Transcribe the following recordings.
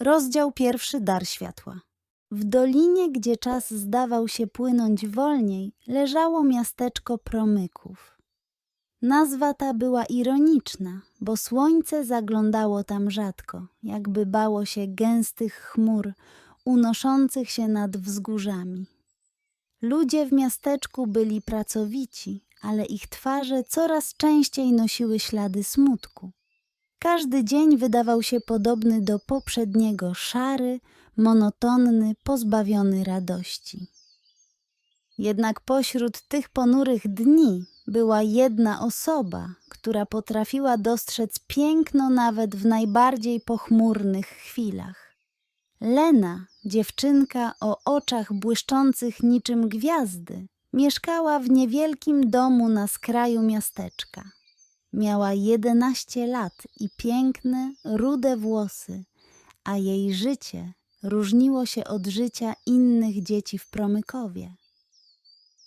Rozdział pierwszy Dar światła. W dolinie, gdzie czas zdawał się płynąć wolniej, leżało miasteczko promyków. Nazwa ta była ironiczna, bo słońce zaglądało tam rzadko, jakby bało się gęstych chmur unoszących się nad wzgórzami. Ludzie w miasteczku byli pracowici, ale ich twarze coraz częściej nosiły ślady smutku. Każdy dzień wydawał się podobny do poprzedniego, szary, monotonny, pozbawiony radości. Jednak pośród tych ponurych dni była jedna osoba, która potrafiła dostrzec piękno nawet w najbardziej pochmurnych chwilach. Lena, dziewczynka o oczach błyszczących niczym gwiazdy, mieszkała w niewielkim domu na skraju miasteczka. Miała jedenaście lat i piękne, rude włosy, a jej życie różniło się od życia innych dzieci w Promykowie.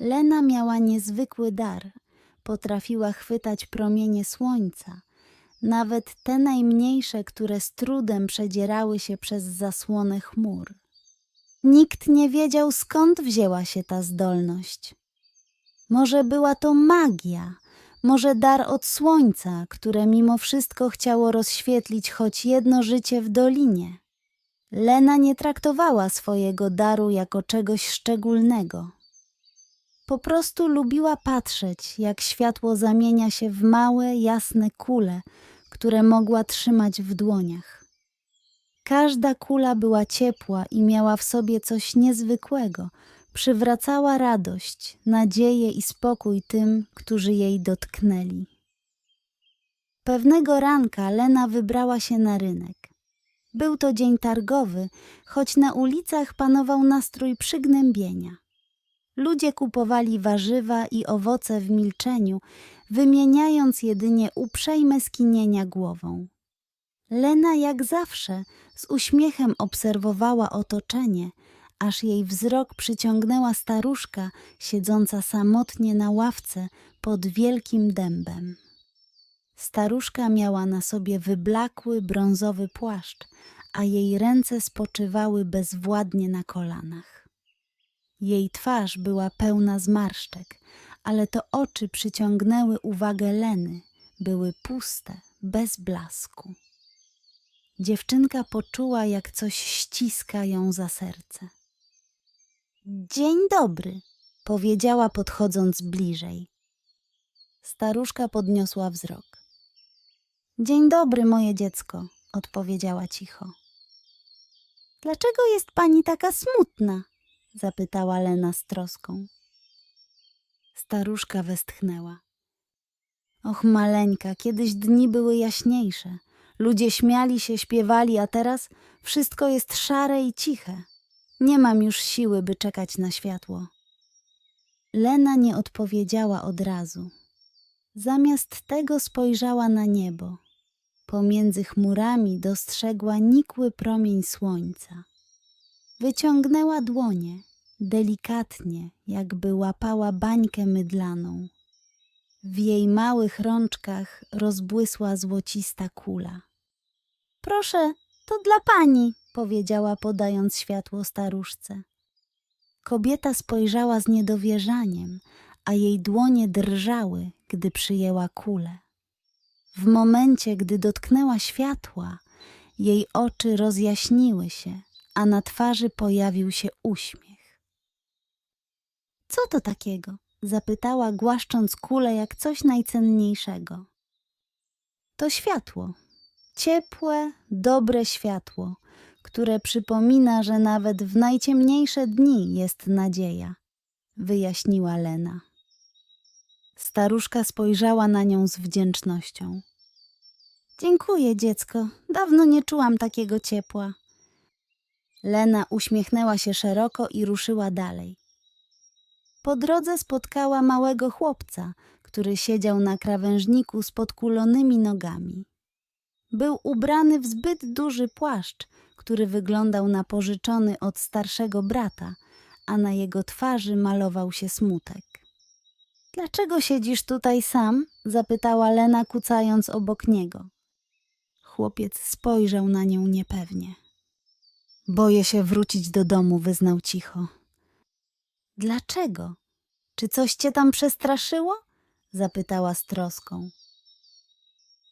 Lena miała niezwykły dar. Potrafiła chwytać promienie słońca, nawet te najmniejsze, które z trudem przedzierały się przez zasłonę chmur. Nikt nie wiedział, skąd wzięła się ta zdolność. Może była to magia, może dar od słońca, które mimo wszystko chciało rozświetlić choć jedno życie w dolinie. Lena nie traktowała swojego daru jako czegoś szczególnego. Po prostu lubiła patrzeć, jak światło zamienia się w małe, jasne kule, które mogła trzymać w dłoniach. Każda kula była ciepła i miała w sobie coś niezwykłego. Przywracała radość, nadzieję i spokój tym, którzy jej dotknęli. Pewnego ranka Lena wybrała się na rynek. Był to dzień targowy, choć na ulicach panował nastrój przygnębienia. Ludzie kupowali warzywa i owoce w milczeniu, wymieniając jedynie uprzejme skinienia głową. Lena jak zawsze z uśmiechem obserwowała otoczenie, aż jej wzrok przyciągnęła staruszka siedząca samotnie na ławce pod wielkim dębem. Staruszka miała na sobie wyblakły brązowy płaszcz, a jej ręce spoczywały bezwładnie na kolanach. Jej twarz była pełna zmarszczek, ale to oczy przyciągnęły uwagę Leny, były puste, bez blasku. Dziewczynka poczuła, jak coś ściska ją za serce. Dzień dobry, powiedziała podchodząc bliżej. Staruszka podniosła wzrok. Dzień dobry, moje dziecko, odpowiedziała cicho. Dlaczego jest pani taka smutna? zapytała Lena z troską. Staruszka westchnęła. Och, maleńka, kiedyś dni były jaśniejsze. Ludzie śmiali się, śpiewali, a teraz wszystko jest szare i ciche. Nie mam już siły, by czekać na światło. Lena nie odpowiedziała od razu. Zamiast tego spojrzała na niebo. Pomiędzy chmurami dostrzegła nikły promień słońca. Wyciągnęła dłonie, delikatnie, jakby łapała bańkę mydlaną. W jej małych rączkach rozbłysła złocista kula. Proszę, to dla pani, powiedziała, podając światło staruszce. Kobieta spojrzała z niedowierzaniem, a jej dłonie drżały, gdy przyjęła kulę. W momencie, gdy dotknęła światła, jej oczy rozjaśniły się, a na twarzy pojawił się uśmiech. Co to takiego? zapytała, głaszcząc kulę jak coś najcenniejszego. To światło. Ciepłe, dobre światło, które przypomina, że nawet w najciemniejsze dni jest nadzieja, wyjaśniła Lena. Staruszka spojrzała na nią z wdzięcznością. Dziękuję, dziecko. Dawno nie czułam takiego ciepła. Lena uśmiechnęła się szeroko i ruszyła dalej. Po drodze spotkała małego chłopca, który siedział na krawężniku z podkulonymi nogami. Był ubrany w zbyt duży płaszcz, który wyglądał na pożyczony od starszego brata, a na jego twarzy malował się smutek. Dlaczego siedzisz tutaj sam? zapytała Lena, kucając obok niego. Chłopiec spojrzał na nią niepewnie. Boję się wrócić do domu, wyznał cicho. Dlaczego? Czy coś cię tam przestraszyło? zapytała z troską.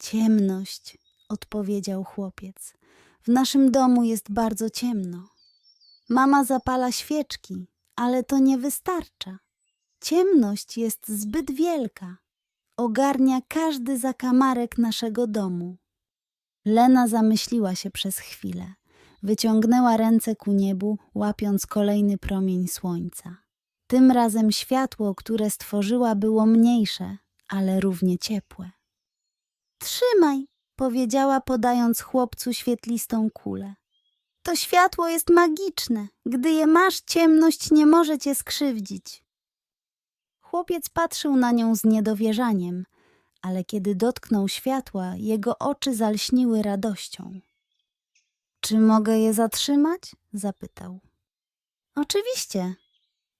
Ciemność, odpowiedział chłopiec. W naszym domu jest bardzo ciemno. Mama zapala świeczki, ale to nie wystarcza. Ciemność jest zbyt wielka. Ogarnia każdy zakamarek naszego domu. Lena zamyśliła się przez chwilę. Wyciągnęła ręce ku niebu, łapiąc kolejny promień słońca. Tym razem światło, które stworzyła, było mniejsze, ale równie ciepłe. Trzymaj, powiedziała, podając chłopcu świetlistą kulę. To światło jest magiczne. Gdy je masz, ciemność nie może cię skrzywdzić. Chłopiec patrzył na nią z niedowierzaniem, ale kiedy dotknął światła, jego oczy zalśniły radością. Czy mogę je zatrzymać? zapytał. Oczywiście.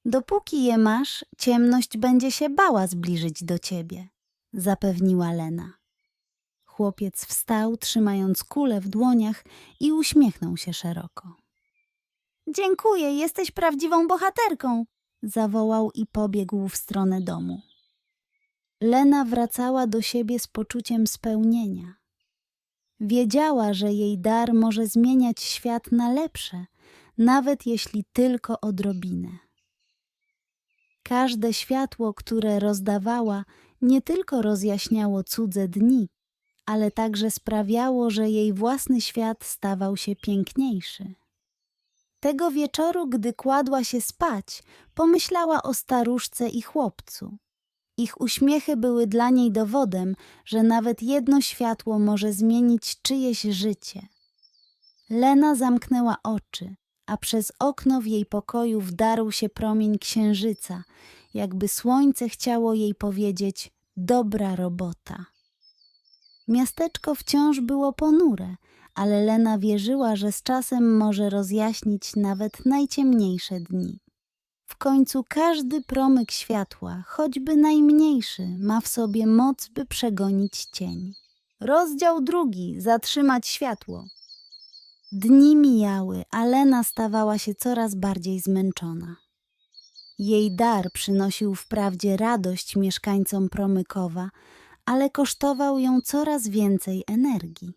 Dopóki je masz, ciemność będzie się bała zbliżyć do ciebie, zapewniła Lena. Chłopiec wstał, trzymając kulę w dłoniach i uśmiechnął się szeroko. Dziękuję, jesteś prawdziwą bohaterką, zawołał i pobiegł w stronę domu. Lena wracała do siebie z poczuciem spełnienia. Wiedziała, że jej dar może zmieniać świat na lepsze, nawet jeśli tylko odrobinę. Każde światło, które rozdawała, nie tylko rozjaśniało cudze dni, ale także sprawiało, że jej własny świat stawał się piękniejszy. Tego wieczoru, gdy kładła się spać, pomyślała o staruszce i chłopcu. Ich uśmiechy były dla niej dowodem, że nawet jedno światło może zmienić czyjeś życie. Lena zamknęła oczy, a przez okno w jej pokoju wdarł się promień księżyca, jakby słońce chciało jej powiedzieć: Dobra robota. Miasteczko wciąż było ponure, ale Lena wierzyła, że z czasem może rozjaśnić nawet najciemniejsze dni. W końcu każdy promyk światła, choćby najmniejszy, ma w sobie moc, by przegonić cień. Rozdział drugi zatrzymać światło. Dni mijały, a Lena stawała się coraz bardziej zmęczona. Jej dar przynosił wprawdzie radość mieszkańcom Promykowa, ale kosztował ją coraz więcej energii.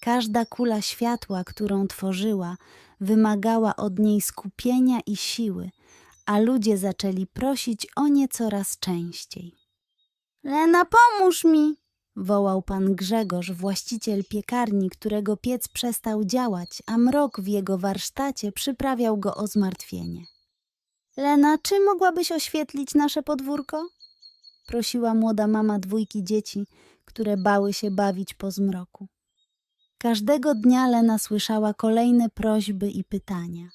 Każda kula światła, którą tworzyła, wymagała od niej skupienia i siły, a ludzie zaczęli prosić o nie coraz częściej. Lena, pomóż mi! wołał pan Grzegorz, właściciel piekarni, którego piec przestał działać, a mrok w jego warsztacie przyprawiał go o zmartwienie. Lena, czy mogłabyś oświetlić nasze podwórko? Prosiła młoda mama dwójki dzieci, które bały się bawić po zmroku. Każdego dnia Lena słyszała kolejne prośby i pytania.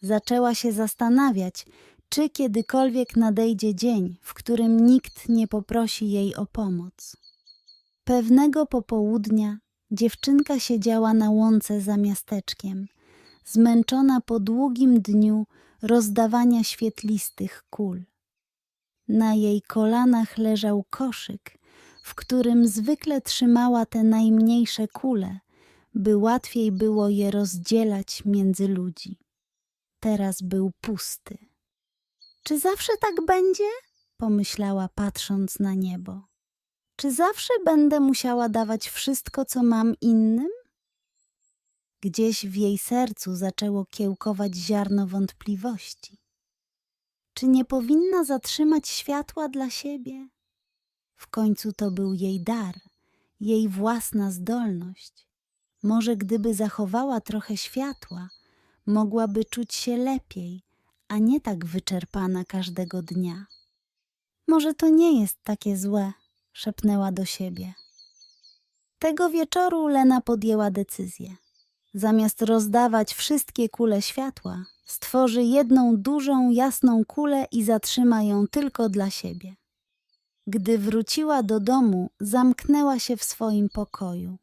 Zaczęła się zastanawiać, czy kiedykolwiek nadejdzie dzień, w którym nikt nie poprosi jej o pomoc. Pewnego popołudnia dziewczynka siedziała na łące za miasteczkiem, zmęczona po długim dniu rozdawania świetlistych kul. Na jej kolanach leżał koszyk, w którym zwykle trzymała te najmniejsze kule, by łatwiej było je rozdzielać między ludzi. Teraz był pusty. Czy zawsze tak będzie? pomyślała, patrząc na niebo. Czy zawsze będę musiała dawać wszystko, co mam innym? Gdzieś w jej sercu zaczęło kiełkować ziarno wątpliwości. Czy nie powinna zatrzymać światła dla siebie? W końcu to był jej dar, jej własna zdolność. Może gdyby zachowała trochę światła, mogłaby czuć się lepiej, a nie tak wyczerpana każdego dnia. Może to nie jest takie złe, szepnęła do siebie. Tego wieczoru Lena podjęła decyzję. Zamiast rozdawać wszystkie kule światła, stworzy jedną dużą, jasną kulę i zatrzyma ją tylko dla siebie. Gdy wróciła do domu, zamknęła się w swoim pokoju.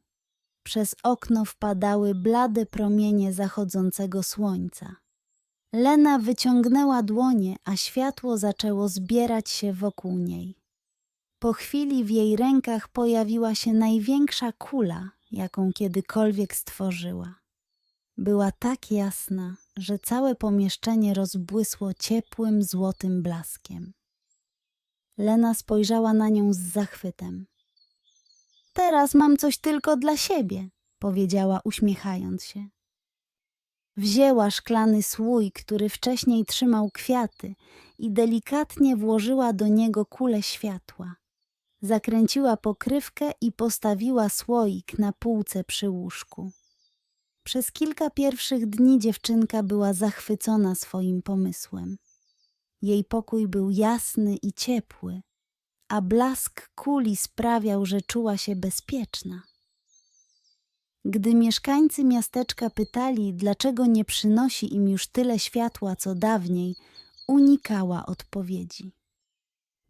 Przez okno wpadały blade promienie zachodzącego słońca. Lena wyciągnęła dłonie, a światło zaczęło zbierać się wokół niej. Po chwili w jej rękach pojawiła się największa kula, jaką kiedykolwiek stworzyła. Była tak jasna, że całe pomieszczenie rozbłysło ciepłym, złotym blaskiem. Lena spojrzała na nią z zachwytem. Teraz mam coś tylko dla siebie, powiedziała uśmiechając się. Wzięła szklany słój, który wcześniej trzymał kwiaty i delikatnie włożyła do niego kulę światła. Zakręciła pokrywkę i postawiła słoik na półce przy łóżku. Przez kilka pierwszych dni dziewczynka była zachwycona swoim pomysłem. Jej pokój był jasny i ciepły, a blask kuli sprawiał, że czuła się bezpieczna. Gdy mieszkańcy miasteczka pytali, dlaczego nie przynosi im już tyle światła co dawniej, unikała odpowiedzi.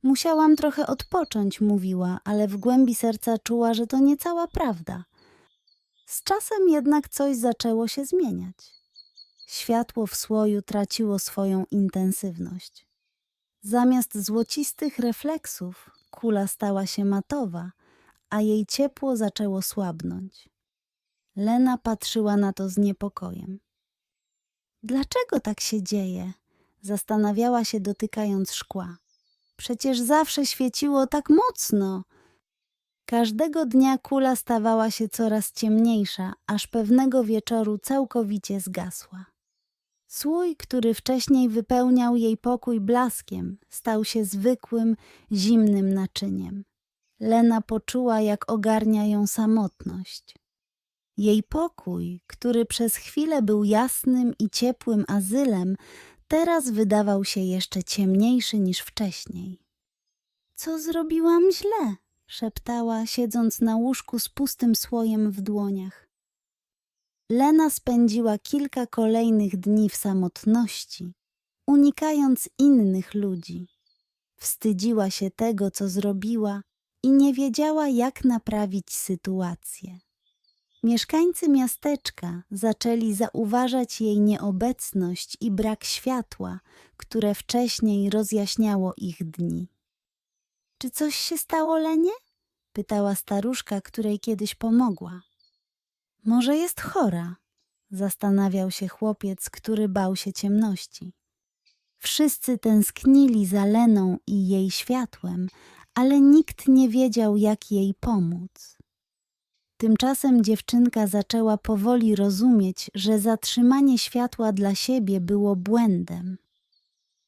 Musiałam trochę odpocząć, mówiła, ale w głębi serca czuła, że to nie cała prawda. Z czasem jednak coś zaczęło się zmieniać. Światło w słoju traciło swoją intensywność. Zamiast złocistych refleksów, kula stała się matowa, a jej ciepło zaczęło słabnąć. Lena patrzyła na to z niepokojem. Dlaczego tak się dzieje? Zastanawiała się, dotykając szkła. Przecież zawsze świeciło tak mocno. Każdego dnia kula stawała się coraz ciemniejsza, aż pewnego wieczoru całkowicie zgasła. Słój, który wcześniej wypełniał jej pokój blaskiem, stał się zwykłym, zimnym naczyniem. Lena poczuła, jak ogarnia ją samotność. Jej pokój, który przez chwilę był jasnym i ciepłym azylem, teraz wydawał się jeszcze ciemniejszy niż wcześniej. Co zrobiłam źle? szeptała, siedząc na łóżku z pustym słojem w dłoniach. Lena spędziła kilka kolejnych dni w samotności, unikając innych ludzi. Wstydziła się tego, co zrobiła i nie wiedziała, jak naprawić sytuację. Mieszkańcy miasteczka zaczęli zauważać jej nieobecność i brak światła, które wcześniej rozjaśniało ich dni. Czy coś się stało, Lenie? pytała staruszka, której kiedyś pomogła. Może jest chora? zastanawiał się chłopiec, który bał się ciemności. Wszyscy tęsknili za Leną i jej światłem, ale nikt nie wiedział, jak jej pomóc. Tymczasem dziewczynka zaczęła powoli rozumieć, że zatrzymanie światła dla siebie było błędem.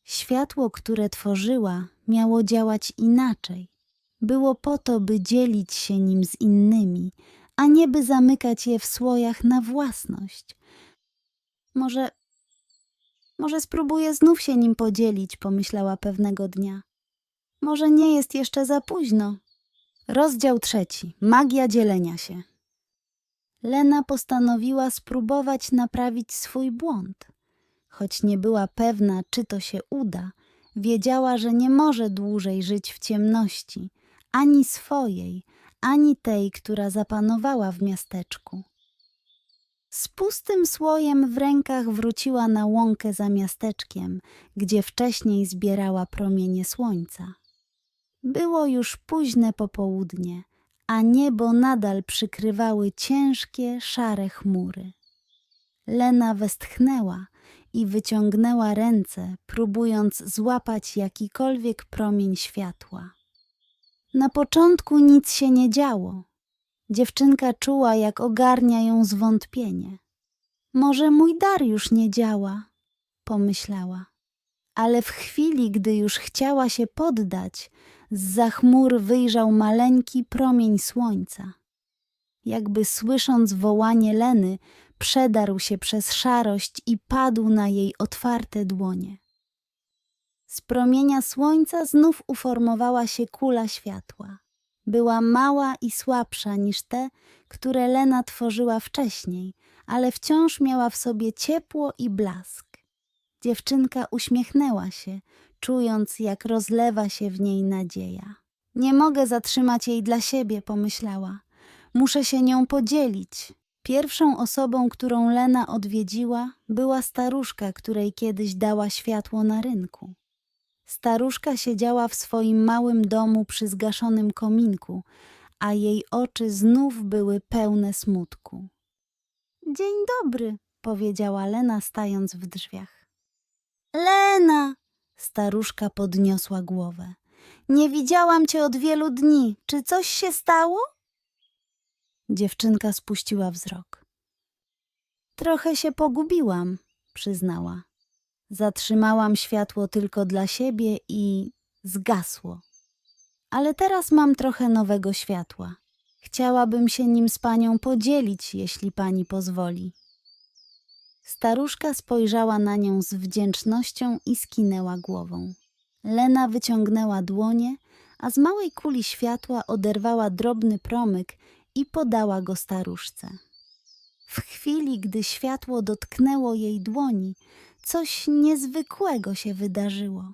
Światło, które tworzyła, miało działać inaczej. Było po to, by dzielić się nim z innymi, a nie by zamykać je w słojach na własność. Może, może spróbuję znów się nim podzielić, pomyślała pewnego dnia. Może nie jest jeszcze za późno. Rozdział trzeci. Magia dzielenia się. Lena postanowiła spróbować naprawić swój błąd. Choć nie była pewna, czy to się uda, wiedziała, że nie może dłużej żyć w ciemności, ani swojej, ani tej, która zapanowała w miasteczku. Z pustym słojem w rękach wróciła na łąkę za miasteczkiem, gdzie wcześniej zbierała promienie słońca. Było już późne popołudnie, a niebo nadal przykrywały ciężkie, szare chmury. Lena westchnęła i wyciągnęła ręce, próbując złapać jakikolwiek promień światła. Na początku nic się nie działo. Dziewczynka czuła, jak ogarnia ją zwątpienie. Może mój dar już nie działa, pomyślała. Ale w chwili, gdy już chciała się poddać, z chmur wyjrzał maleńki promień słońca. Jakby słysząc wołanie Leny, przedarł się przez szarość i padł na jej otwarte dłonie. Z promienia słońca znów uformowała się kula światła. Była mała i słabsza niż te, które Lena tworzyła wcześniej, ale wciąż miała w sobie ciepło i blask. Dziewczynka uśmiechnęła się, czując, jak rozlewa się w niej nadzieja. Nie mogę zatrzymać jej dla siebie, pomyślała. Muszę się nią podzielić. Pierwszą osobą, którą Lena odwiedziła, była staruszka, której kiedyś dała światło na rynku. Staruszka siedziała w swoim małym domu przy zgaszonym kominku, a jej oczy znów były pełne smutku. Dzień dobry, powiedziała Lena, stając w drzwiach. Lena! Staruszka podniosła głowę. Nie widziałam cię od wielu dni. Czy coś się stało? Dziewczynka spuściła wzrok. Trochę się pogubiłam, przyznała. Zatrzymałam światło tylko dla siebie i zgasło. Ale teraz mam trochę nowego światła. Chciałabym się nim z panią podzielić, jeśli pani pozwoli. Staruszka spojrzała na nią z wdzięcznością i skinęła głową. Lena wyciągnęła dłonie, a z małej kuli światła oderwała drobny promyk i podała go staruszce. W chwili, gdy światło dotknęło jej dłoni, coś niezwykłego się wydarzyło.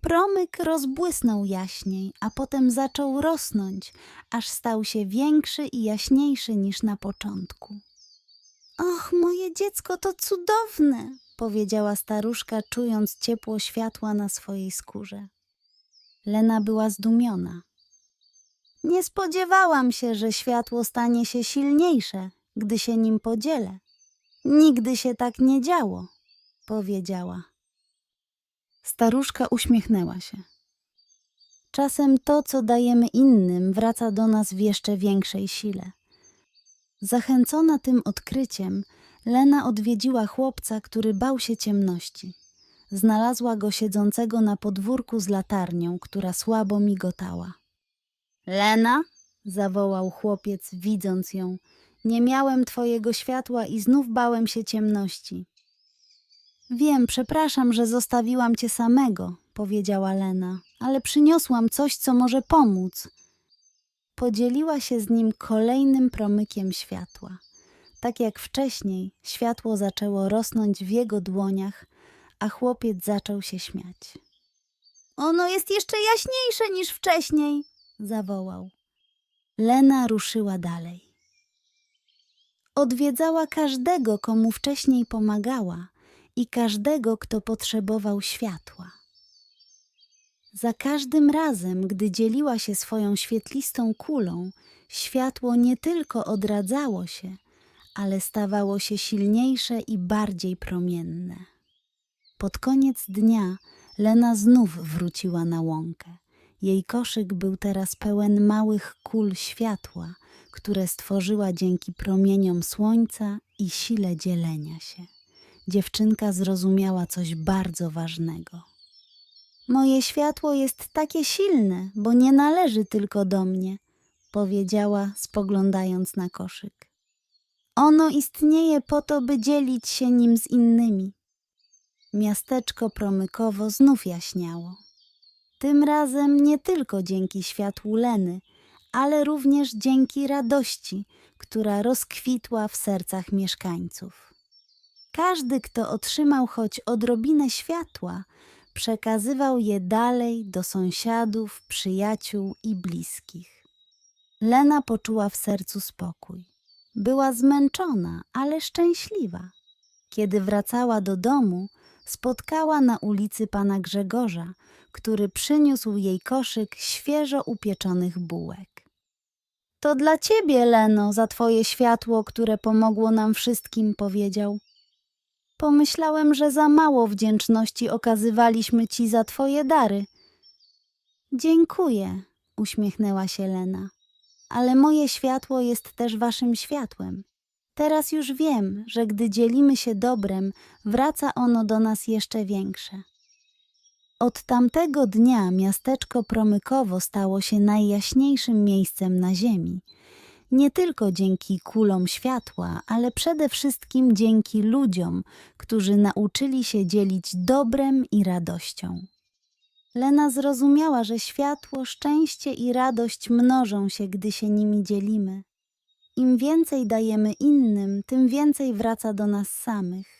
Promyk rozbłysnął jaśniej, a potem zaczął rosnąć, aż stał się większy i jaśniejszy niż na początku. Och, moje dziecko, to cudowne, powiedziała staruszka, czując ciepło światła na swojej skórze. Lena była zdumiona. Nie spodziewałam się, że światło stanie się silniejsze, gdy się nim podzielę. Nigdy się tak nie działo, powiedziała. Staruszka uśmiechnęła się. Czasem to, co dajemy innym, wraca do nas w jeszcze większej sile. Zachęcona tym odkryciem, Lena odwiedziła chłopca, który bał się ciemności. Znalazła go siedzącego na podwórku z latarnią, która słabo migotała. Lena? zawołał chłopiec, widząc ją. Nie miałem twojego światła i znów bałem się ciemności. Wiem, przepraszam, że zostawiłam cię samego, powiedziała Lena, ale przyniosłam coś, co może pomóc. Podzieliła się z nim kolejnym promykiem światła. Tak jak wcześniej, światło zaczęło rosnąć w jego dłoniach, a chłopiec zaczął się śmiać. Ono jest jeszcze jaśniejsze niż wcześniej, zawołał. Lena ruszyła dalej. Odwiedzała każdego, komu wcześniej pomagała i każdego, kto potrzebował światła. Za każdym razem, gdy dzieliła się swoją świetlistą kulą, światło nie tylko odradzało się, ale stawało się silniejsze i bardziej promienne. Pod koniec dnia Lena znów wróciła na łąkę. Jej koszyk był teraz pełen małych kul światła, które stworzyła dzięki promieniom słońca i sile dzielenia się. Dziewczynka zrozumiała coś bardzo ważnego. Moje światło jest takie silne, bo nie należy tylko do mnie, powiedziała, spoglądając na koszyk. Ono istnieje po to, by dzielić się nim z innymi. Miasteczko promykowo znów jaśniało. Tym razem nie tylko dzięki światłu Leny, ale również dzięki radości, która rozkwitła w sercach mieszkańców. Każdy, kto otrzymał choć odrobinę światła, przekazywał je dalej do sąsiadów, przyjaciół i bliskich. Lena poczuła w sercu spokój. Była zmęczona, ale szczęśliwa. Kiedy wracała do domu, spotkała na ulicy pana Grzegorza, który przyniósł jej koszyk świeżo upieczonych bułek. To dla ciebie, Leno, za twoje światło, które pomogło nam wszystkim, powiedział. Pomyślałem, że za mało wdzięczności okazywaliśmy ci za twoje dary. Dziękuję, uśmiechnęła się Lena. Ale moje światło jest też waszym światłem. Teraz już wiem, że gdy dzielimy się dobrem, wraca ono do nas jeszcze większe. Od tamtego dnia miasteczko Promykowo stało się najjaśniejszym miejscem na ziemi. Nie tylko dzięki kulom światła, ale przede wszystkim dzięki ludziom, którzy nauczyli się dzielić dobrem i radością. Lena zrozumiała, że światło, szczęście i radość mnożą się, gdy się nimi dzielimy. Im więcej dajemy innym, tym więcej wraca do nas samych.